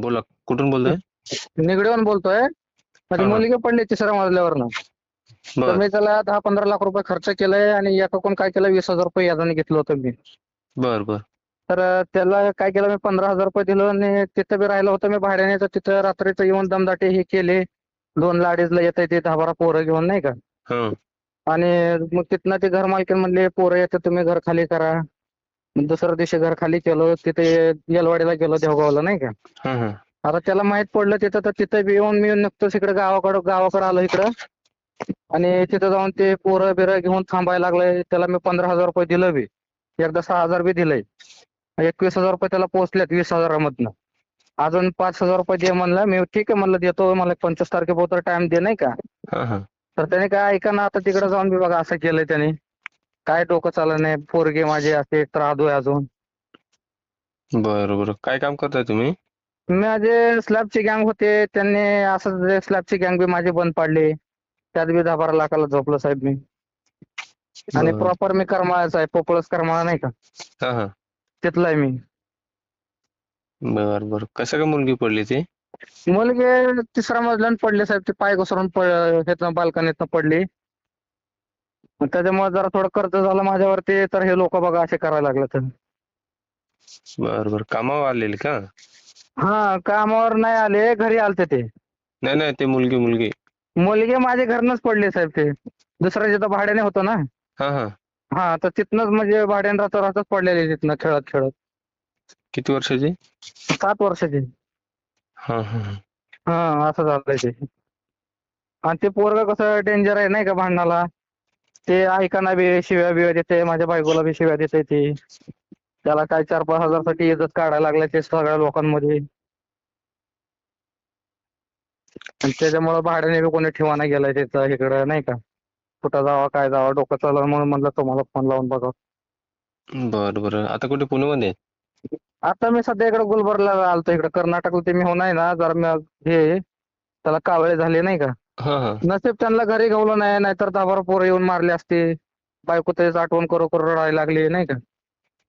बोला कुठून बोलताय? निगडीहून बोलतोय. माझी. मुलगी पडली तिसऱ्या मजल्यावरनं तर मी त्याला दहा पंधरा लाख रुपये खर्च केलाय आणि एकाकडून काय केलं वीस हजार रुपये यादाने घेतलं होतं मी. बर बर. तर त्याला काय केलं मी पंधरा हजार रुपये दिलं आणि तिथं बी राहिलं होतं. मी भाड्याने तर तिथं रात्रीचं येऊन दमदाटे हे केले. दोन अडीचला येत ते दहा बारा पोरं घेऊन नाही का? आणि मग तिथनं ते घर मालकीन म्हणले पोरं येते तुम्ही घर खाली करा. मग दुसऱ्या दिवशी घर खाली केलं तिथे येलवाडीला गेलो देवगावला नाही का? आता त्याला माहीत पडलं तिथं तर तिथं बी येऊन मी नुकतंच इकडे गावाकडं गावाकडं आलो इकडं. आणि तिथं जाऊन ते पोरं बिरं घेऊन थांबायला लागले त्याला मी पंधरा हजार रुपये दिलं बी. एकदा सहा हजार बी दिलंय. एकवीस हजार रुपये त्याला पोहोचलेत वीस हजारामधनं. अजून पाच हजार रुपये दे म्हणलं मी ठीक आहे म्हणलं देतो मला पंचवीस तारखेपर्यंत टाइम दे नाही का? हा हा. तर त्याने काय ऐका ना आता तिकडे जाऊन बी बघा असं केलंय त्याने. काय डोकं चाललं नाही? पोरगे माझे असे त्रास आहे अजून. बर बर. काय काम करताय तुम्ही? माझे स्लॅबची गँग होते. त्यांनी असं स्लॅबची गँग बी माझी बंद पाडली. त्यात बी दहा बारा लाखाला झोपलो साहेब मी. आणि बरं. प्रॉपर मी करमाळाचा आहे पोपळस करमाळा नाही का? हा हा. तिथला आहे मी. बर बर. कसं काय मुलगी पडली ती? मुलगी तिसऱ्या मजल्यानं पडले साहेब. ते पाय घसरून बाल्कनीतनं पडली. मग त्याच्यामुळे जरा थोडं कर्ज झालं माझ्यावरती तर हे लोक बघा असे करायला लागले तर. बर बर. कामावर आलेली का? हा कामावर नाही आले घरी आलते ते. नाही नाही ते मुलगी मुलगी. मुलगी माझ्या घरनच पडली साहेब ते. दुसऱ्या जिथं भाड्याने होतं ना. हा हा. हा तर तिथनच म्हणजे भाड्याने राहता राहताच पडलेली तिथनं खेळत खेळत. किती वर्षाची? सात वर्षाची. हा हा हा. हा असं झालंय ते. आणि ते पोरग कसं डेंजर आहे नाही का भांडणाला? ते ऐकाना बी शिव्या बिव्या देते माझ्या बायकोला बी शिव्या देते ते. त्याला काय चार पाच हजारसाठी इज्जत काढायला लागले ते सगळ्या लोकांमध्ये. आणि त्याच्यामुळे भाड्याने बी कोणी ठेवाना गेलाय त्याचं इकडं नाही का? कुठं जावा काय जावा डोकं चाललं म्हणून म्हणलं तुम्हाला फोन लावून बघा बर बर. आता कुठे पुण्यामध्ये आता मी सध्या इकडे गुलबर्गला आलतो इकडे कर्नाटकला ते मी हो नाही ना जरा मी हे त्याला कावळे झाले नाही का? हा हा. नशीब त्यांना घरी गवलं नाही नाहीतर दहा बारा पोरं येऊन मारले असते. बायको त्याच आठवण करू करू रडायला लागली नाही का?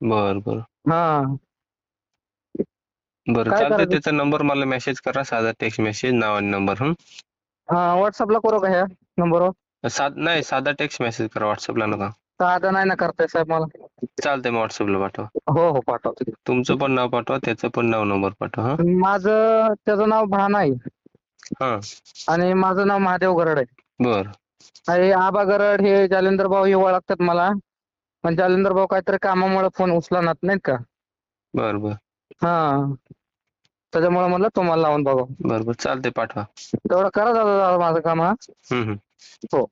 बर बर. हा. बर काय चालतंय करायचं? त्याचा नंबर मला मेसेज करा साधा टेक्स्ट मेसेज नाव आणि नंबर हं हा व्हॉट्सअपला करू का ह्या नंबरवर? साध नाही साधा टेक्स्ट मेसेज करा व्हॉट्सअपला नका. साधा नाही ना करताय साहेब मला. चालतंय मग व्हॉट्सअपला पाठवा. हो हो पाठवतो. तुमचं पण नाव पाठवा त्याचं पण नाव नंबर पाठवा हा? माझं त्याचं नाव भान आहे. हा. आणि माझं नाव महादेव गरड आहे. बर. आणि आबा गरड हे जालिंदर भाऊ हे ओळखतात मला. पण जालिंदर भाऊ काहीतरी कामामुळे फोन उचलणार नाहीत का? बर बर. हा. त्याच्यामुळे म्हणलं तुम्हाला लावून बघा. बर बर. चालतंय पाठवा. तेवढं करा दादा दादा माझं काम हा. हम्म हम्म. हो.